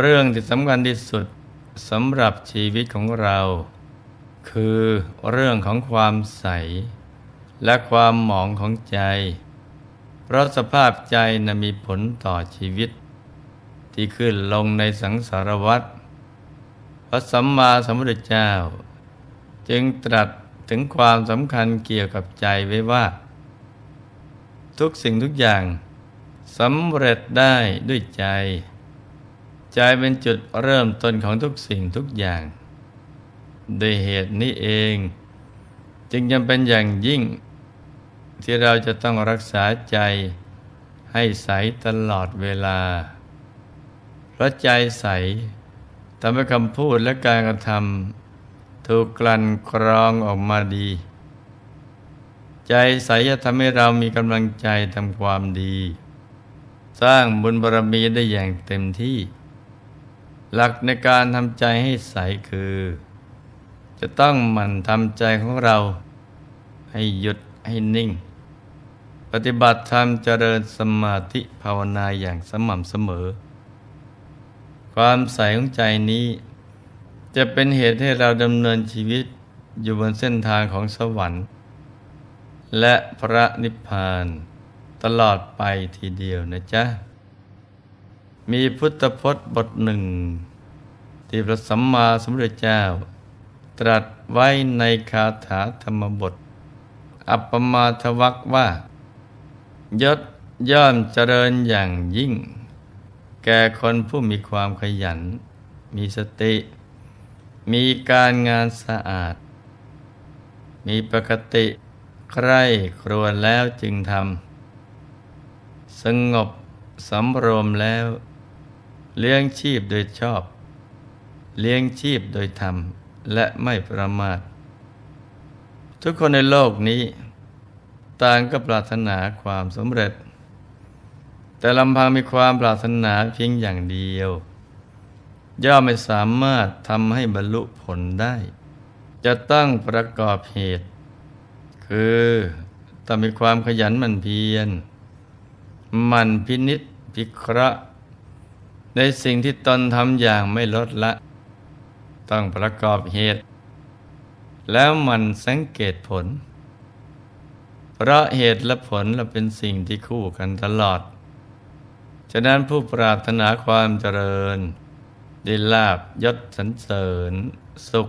เรื่องที่สำคัญที่สุดสำหรับชีวิตของเรา คือเรื่องของความใส และความหมองของใจ เพราะสภาพใจนะมีผลต่อชีวิต ที่ขึ้นลงในสังสารวัฏพระสัมมาสัมพุทธเจ้า จึงตรัสถึงความสำคัญเกี่ยวกับใจไว้ว่า ทุกสิ่งทุกอย่างสำเร็จได้ด้วยใจ ใจเป็นจุดเริ่มต้นของทุกสิ่งทุกอย่าง โดยเหตุนี้เอง จึงจำเป็นอย่างยิ่ง ที่เราจะต้องรักษาใจให้ใสตลอดเวลา เพราะใจใสทำให้คำพูดและการกระทำถูกกลั่นกรองออกมาดี ใจใสจะทำให้เรามีกำลังใจทำความดี สร้างบุญบารมีได้อย่างเต็มที่ หลักในการทำใจให้ใสคือ จะต้องหมั่นทำใจของเรา ให้หยุดให้นิ่ง ปฏิบัติธรรมเจริญสมาธิภาวนาอย่างสม่ำเสมอ ความใสของใจนี้ จะเป็นเหตุให้เราดำเนินชีวิตอยู่บนเส้นทางของสวรรค์ และพระนิพพานตลอดไปทีเดียวนะจ๊ะ มีพุทธพจน์บทหนึ่ง ที่พระสัมมาสัมพุทธเจ้า ตรัสไว้ในคาถาธรรมบท อัปปมาทวักว่ายศย่อมเจริญอย่างยิ่ง แก่คนผู้มีความขยัน มีสติ มีการงานสะอาด มีปกติใคร่ครวญแล้วจึงทำสงบสำรวมแล้ว เลี้ยงชีพโดยชอบ เลี้ยงชีพโดยธรรม และไม่ประมาท ทุกคนในโลกนี้ ต่างก็ปรารถนาความสำเร็จ แต่ลำพังมีความปรารถนาเพียงอย่างเดียว ย่อมไม่สามารถทำให้บรรลุผลได้ จะต้องประกอบเหตุ คือต้องมีความขยันหมั่นเพียรหมันพินิษพิเคราะห์ ในสิ่งที่ตนทำอย่างไม่ลดละ ต้องประกอบเหตุ แล้วมันสังเกตผล เพราะเหตุและผลเราเป็นสิ่งที่คู่กันตลอด ฉะนั้นผู้ปรารถนาความเจริญได้ลาบยศสรรเสริญ สุข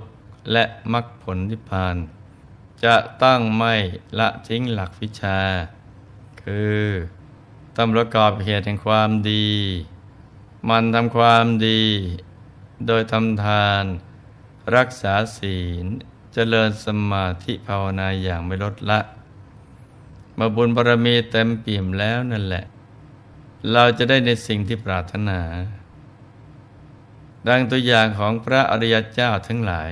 และมรรคผลนิพพาน จะต้องไม่ละทิ้งหลักวิชา คือต้องประกอบเหตุแห่งความดี มันทำความดี โดยทำทาน รักษาศีลเจริญสมาธิภาวนาอย่างไม่ลดละมื่อบุญบารมีเต็มปี่ยมแล้วนั่นแหละ เราจะได้ในสิ่งที่ปรารถนา ดังตัวอย่างของพระอริยเจ้าทั้งหลาย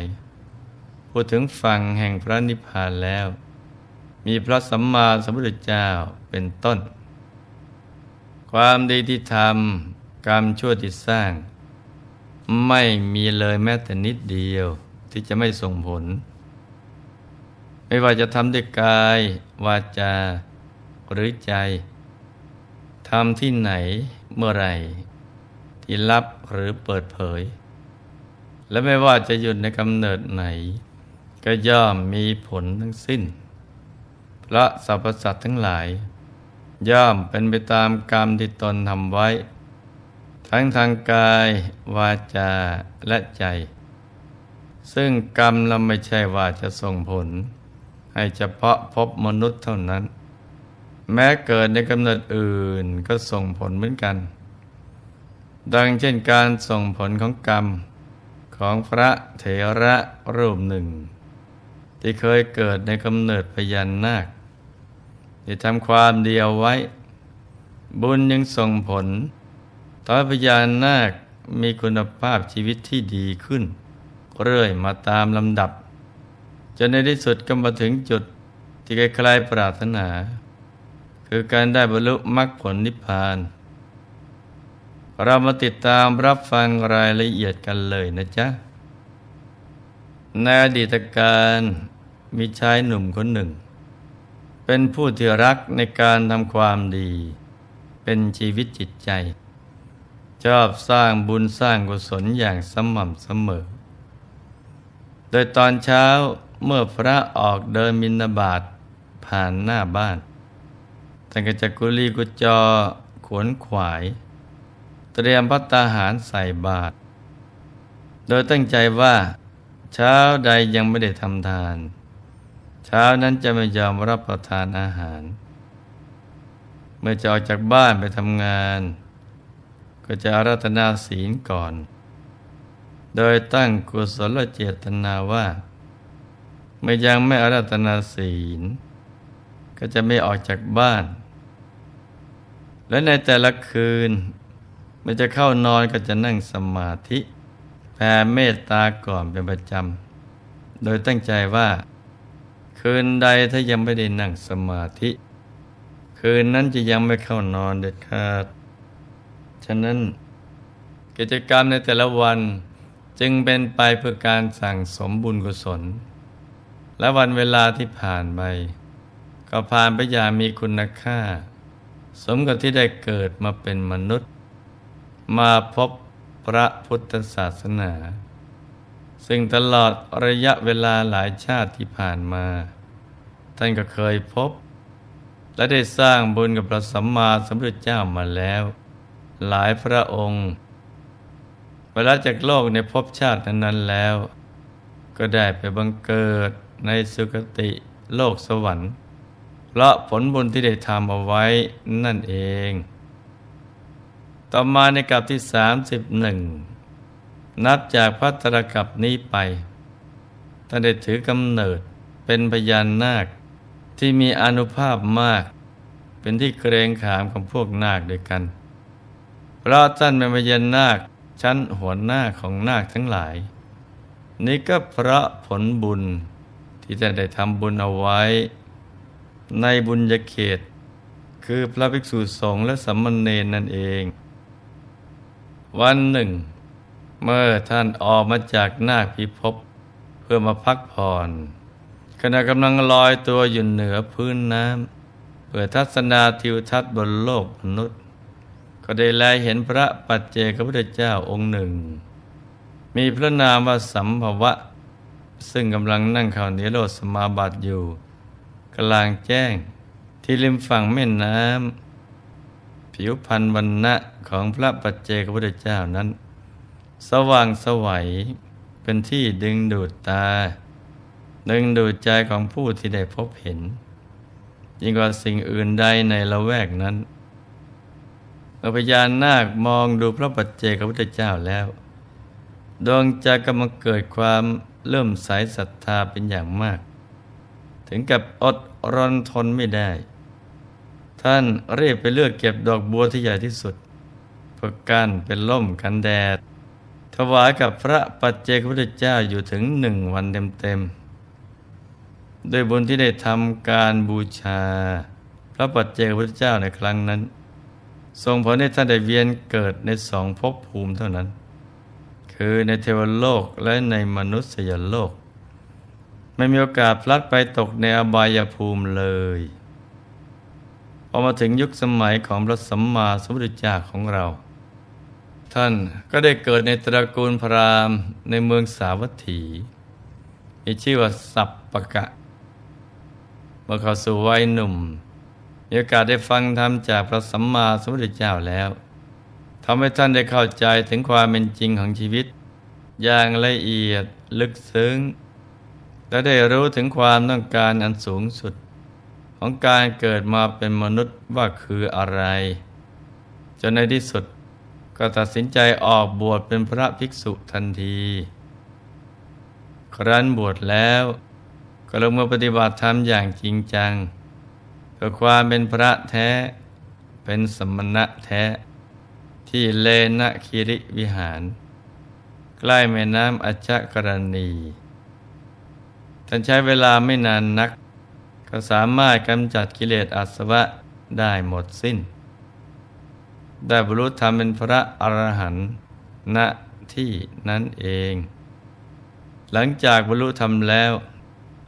พูดถึงฝั่งแห่งพระนิพพานแล้ว มีพระสัมมาสัมพุทธเจ้าเป็นต้น ความดีที่ทำ กรรมชั่วที่สร้าง ไม่มีเลยแม้แต่นิดเดียวที่จะไม่ส่งผล ไม่ว่าจะทำด้วยกาย วาจา หรือใจทำที่ไหนเมื่อไหร่ที่ลับหรือเปิดเผย และไม่ว่าจะหยุดในกำเนิดไหน ก็ย่อมมีผลทั้งสิ้นพระสรรพสัตว์ทั้งหลาย ย่อมเป็นไปตามกรรมที่ตนทำไว้ ทั้งทางกาย วาจาและใจ ซึ่งกรรมเราไม่ใช่ว่าจะส่งผล ให้เฉพาะพบมนุษย์เท่านั้น แม้เกิดในกำเนิดอื่นก็ส่งผลเหมือนกัน ดังเช่นการส่งผลของกรรมของพระเถระรูปหนึ่ง ที่เคยเกิดในกำเนิดพยันนาคที่ทำความเดียวไว้ บุญยังส่งผล ทำให้พญานาคมีคุณภาพชีวิตที่ดีขึ้น เรื่อยมาตามลำดับ จนในที่สุดก็มาถึงจุดที่ใครๆปรารถนา คือการได้บรรลุมรรคผลนิพพาน เรามาติดตามรับฟังรายละเอียดกันเลยนะจ๊ะในอดีตการมีชายหนุ่มคนหนึ่ง เป็นผู้ที่รักในการทำความดี เป็นชีวิตจิตใจ ชอบสร้างบุญสร้างกุศลอย่างสม่ำเสมอ โดยตอนเช้าเมื่อพระออกเดินมินาบาตผ่านหน้าบ้านท่านก็จะกุลีกุจอขวนขวาย เตรียมพัตตาหารใส่บาตรโดยตั้งใจว่าเช้าใดยังไม่ได้ทำทาน เช้านั้นจะไม่ยอมรับประทานอาหาร เมื่อจะออกจากบ้านไปทำงาน ก็จะอารัตนาศีลก่อน โดยตั้งกุศลเจตนาว่าไม่ยังไม่อารัตนาศีล ก็จะไม่ออกจากบ้าน และในแต่ละคืนเมื่อจะเข้านอนก็จะนั่งสมาธิแผ่เมตตาก่อนเป็นประจำ โดยตั้งใจว่า คืนใดถ้ายังไม่ได้นั่งสมาธิ คืนนั้นจะยังไม่เข้านอนเด็ดขาด ฉะนั้น กิจกรรมในแต่ละวันจึงเป็นไปเพื่อการสั่งสมบุญกุศล และวันเวลาที่ผ่านไป ก็ผ่านไปอย่างมีคุณค่า สมกับที่ได้เกิดมาเป็นมนุษย์ มาพบพระพุทธศาสนา ซึ่งตลอดระยะเวลาหลายชาติที่ผ่านมา ท่านก็เคยพบ และได้สร้างบุญกับพระสัมมาสัมพุทธเจ้ามาแล้ว หลายพระองค์เวลาจากโลกในภพชาตินั้นๆแล้ว ก็ได้ไปบังเกิดในสุคติโลกสวรรค์เพราะผลบุญที่ได้ทำเอาไว้นั่นเอง ต่อมาในกับที่ 31 นับจากพัตรกับนี้ไปท่านได้ถือกำเนิดเป็นพยานนาคที่มีอนุภาพมาก เป็นที่เกรงขามของพวกนาคด้วยกัน เพราะท่านเป็นพญานาคชั้นหัวหน้าของนาคทั้งหลาย นี่ก็เพราะผลบุญที่ท่านได้ทำบุญเอาไว้ ในบุญญเขต คือพระภิกษุสงฆ์และสัมมเนนนั่นเอง วันหนึ่ง เมื่อท่านออกมาจากนาคพิภพเพื่อมาพักผ่อน ขณะกำลังลอยตัวอยู่เหนือพื้นน้ำเพื่อทัศนาทิวทัศน์บนโลกมนุษย์ ก็ได้แลเห็นพระปัจเจกพุทธเจ้าองค์หนึ่ง มีพระนามว่าสัมภวะ ซึ่งกำลังนั่งข่าวเนโรธสมาบัติอยู่ กลางแจ้งที่ริมฝั่งแม่น้ำผิวพันธ์วันณะของพระปัจเจกพุทธเจ้านั้น สว่างสวัยเป็นที่ดึงดูดตา ดึงดูดใจของผู้ที่ได้พบเห็น ยิ่งกว่าสิ่งอื่นใดในละแวกนั้น เมื่อพญานาคมองดูพระปัจเจกพุทธเจ้าแล้ว ดวงใจก็มาเกิดความเริ่มใสศรัทธาเป็นอย่างมาก ถึงกับอดรนทนไม่ได้ ท่านเรีบไปเลือกเก็บดอกบัวที่ใหญ่ที่สุดเพื่อกั้นเป็นล่มกันแดด ถวายกับพระปัจเจกพุทธเจ้าอยู่ถึงหนึ่งวันเต็มๆโดยบุญที่ได้ทำการบูชา พระปัจเจกพุทธเจ้าในครั้งนั้น ทรงผลให้ท่านได้เวียนเกิดในสองภพภูมิเท่านั้น คือในเทวโลกและในมนุษยโลก ไม่มีโอกาสพลัดไปตกในอบายภูมิเลยพอมาถึงยุคสมัยของพระสัมมาสัมพุทธเจ้าของเรา ท่านก็ได้เกิดในตระกูลพราหมณ์ในเมืองสาวัตถี มีชื่อว่าสัปปะกะ เมื่อเขาสู่วัยหนุ่ม มีโอกาสได้ฟังธรรมจากพระสัมมาสัมพุทธเจ้าแล้วทำให้ท่านได้เข้าใจถึงความเป็นจริงของชีวิต อย่างละเอียดลึกซึ้ง และได้รู้ถึงความต้องการอันสูงสุด ของการเกิดมาเป็นมนุษย์ว่าคืออะไร จนในที่สุดก็ตัดสินใจออกบวชเป็นพระภิกษุทันที ครั้นบวชแล้ว ก็ลงมือปฏิบัติธรรมอย่างจริงจัง เพื่อความเป็นพระแท้เป็นสมณะแท้ ที่เลนะคิริวิหาร ใกล้แม่น้ำอัจฉกรณีท่านใช้เวลาไม่นานนัก ก็สามารถกำจัดกิเลสอาสวะได้หมดสิ้น ได้บรรลุธรรมเป็นพระอรหันต์ณที่นั้นเอง หลังจากบรรลุธรรมแล้ว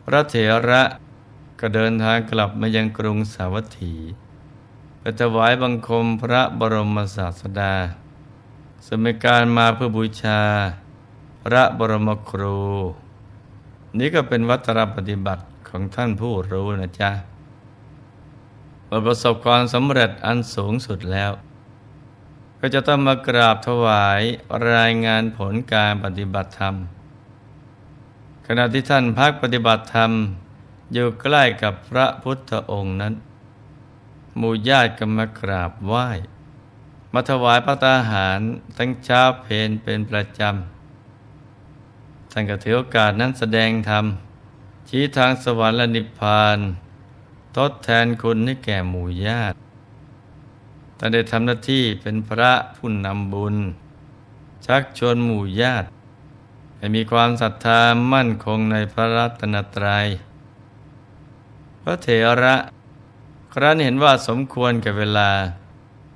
พระเถระ ก็เดินทางกลับมายังกรุงสาวัตถีไปถวายบังคมพระบรมศาสดาซึ่งเป็นการมาเพื่อบูชา พระบรมครู นี้ก็เป็นวัตรปฏิบัติของท่านผู้รู้นะจ๊ะเมื่อประสบความสำเร็จอันสูงสุดแล้ว ก็จะต้องมากราบถวายรายงานผลการปฏิบัติธรรม ขณะที่ท่านพักปฏิบัติธรรม อยู่ใกล้กับพระพุทธองค์นั้นหมู่ญาติก็มากราบไหว้ มาถวายพระตาหารทั้งเช้าเพนเป็นประจำท่านก็ถือโอกาสนั้นแสดงธรรม ชี้ทางสวรรค์และนิพพาน ทดแทนคุณให้แก่หมู่ญาติท่านได้ทำหน้าที่เป็นพระผู้นำบุญ ชักชวนหมู่ญาติให้มีความศรัทธามั่นคงในพระรัตนตรยัย พระเถระครั้นเห็นว่าสมควรแก่เวลา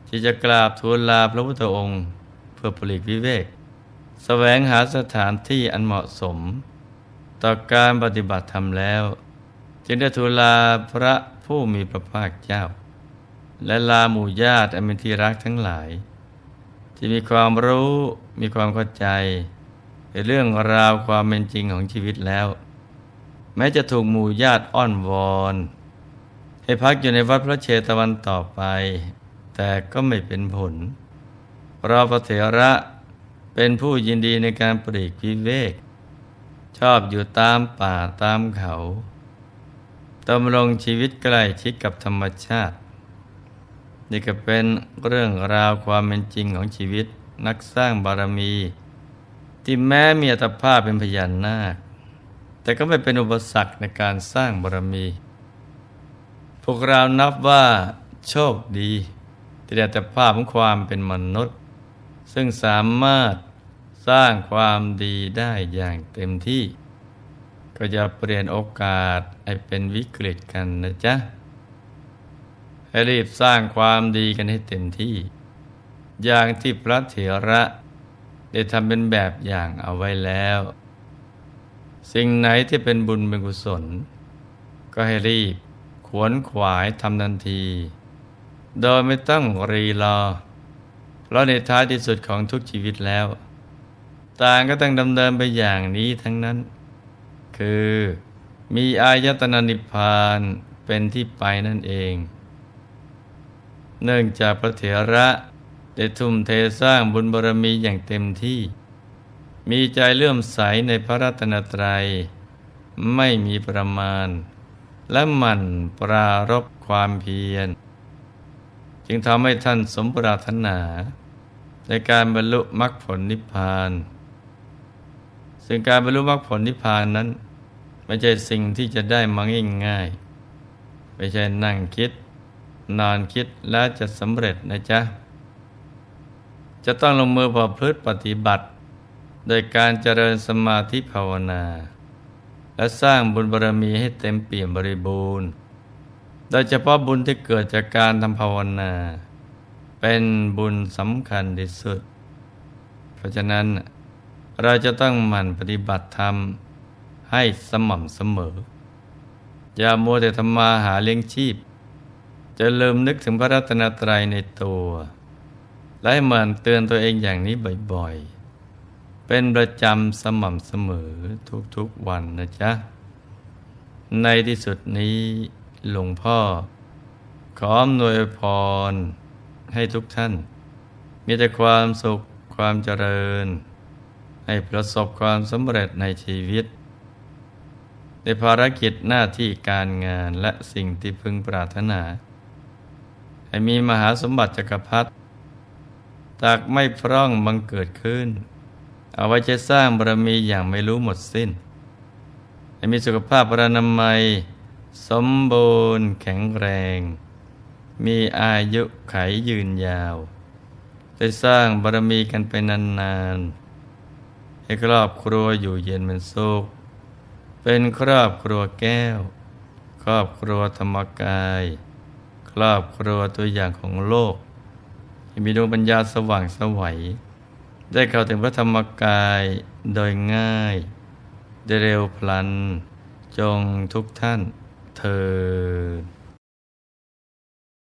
ที่จะกราบทูลลาพระพุทธองค์ เพื่อปลีกวิเวกแสวงหาสถานที่อันเหมาะสม ต่อการปฏิบัติธรรมแล้ว จึงได้ทูลลาพระผู้มีพระภาคเจ้า และลาหมู่ญาติอันเป็นที่รักทั้งหลาย ที่มีความรู้มีความเข้าใจในเรื่องราวความเป็นจริงของชีวิตแล้ว แม้จะถูกหมู่ญาติอ้อนวอน ให้พักอยู่ในวัดพระเชตวันต่อไป แต่ก็ไม่เป็นผลเพราะพระเถระเป็นผู้ยินดีในการปรีกวิเวก ชอบอยู่ตามป่าตามเขาดำรงชีวิตใกล้ชิดกับธรรมชาติ นี่ก็เป็นเรื่องราวความเป็นจริงของชีวิตนักสร้างบารมี ที่แม้มีอัตภาพเป็นพยานนาค แต่ก็ไม่เป็นอุปสรรคในการสร้างบารมี พวกเรานับว่าโชคดีที่ได้อัตภาพของความเป็นมนุษย์ ซึ่งสามารถสร้างความดีได้อย่างเต็มที่ ก็จะเปลี่ยนโอกาสให้เป็นวิกฤตกันนะจ๊ะให้รีบสร้างความดีกันให้เต็มที่ อย่างที่พระเถระ ได้ทำเป็นแบบอย่างเอาไว้แล้ว สิ่งไหนที่เป็นบุญเป็นกุศล ก็ให้รีบขวนขวายทำทันที โดยไม่ต้องรีรอ เพราะในท้ายที่สุดของทุกชีวิตแล้ว ต่างก็ต้องดำเนินไปอย่างนี้ทั้งนั้น คือมีอายตนะนิพพานเป็นที่ไปนั่นเอง เนื่องจากพระเถระได้ทุ่มเทสร้างบุญบารมีอย่างเต็มที่ มีใจเลื่อมใสในพระรัตนตรัย ไม่มีประมาณ และหมั่นปรารบความเพียร จึงทำให้ท่านสมปรารถนา ในการบรรลุมรรคผลนิพพาน ซึ่งการบรรลุมรรคผลนิพพานนั้น ไม่ใช่สิ่งที่จะได้มาง่ายๆไม่ใช่นั่งคิด นอนคิดแล้วจะสำเร็จนะจ๊ะ จะต้องลงมือประพฤติปฏิบัติ โดยการเจริญสมาธิภาวนา และสร้างบุญบารมีให้เต็มเปี่ยมบริบูรณ์ โดยเฉพาะบุญที่เกิดจากการทำภาวนา เป็นบุญสำคัญที่สุด เพราะฉะนั้นเราจะต้องหมั่นปฏิบัติธรรมให้สม่ำเสมอ อย่ามัวแต่ทำมาหาเลี้ยงชีพ จะลืมนึกถึงพระรัตนตรัยในตัว และหมันเตือนตัวเองอย่างนี้บ่อยๆ เป็นประจำสม่ำเสมอทุกๆวันนะจ๊ะ ในที่สุดนี้หลวงพ่อ ขออำนวยพรให้ทุกท่าน มีแต่ความสุขความเจริญ ให้ประสบความสำเร็จในชีวิต ในภารกิจหน้าที่การงานและสิ่งที่พึงปรารถนา ให้มีมหาสมบัติจักรพรรดิตากไม่พร่องบังเกิดขึ้น เอาไว้จะสร้างบารมีอย่างไม่รู้หมดสิ้นให้มีสุขภาพพระนามัย สมบูรณ์แข็งแรง มีอายุไขยืนยาว ได้สร้างบารมีกันไปนานๆ ให้ครอบครัวอยู่เย็นเป็นสุข เป็นครอบครัวแก้ว ครอบครัวธรรมกาย ครอบครัวตัวอย่างของโลก ที่มีดวงปัญญาสว่างสวัย ได้เข้าถึงพระธรรมกายโดยง่าย ได้เร็วพลัน จงทุกท่านเธอ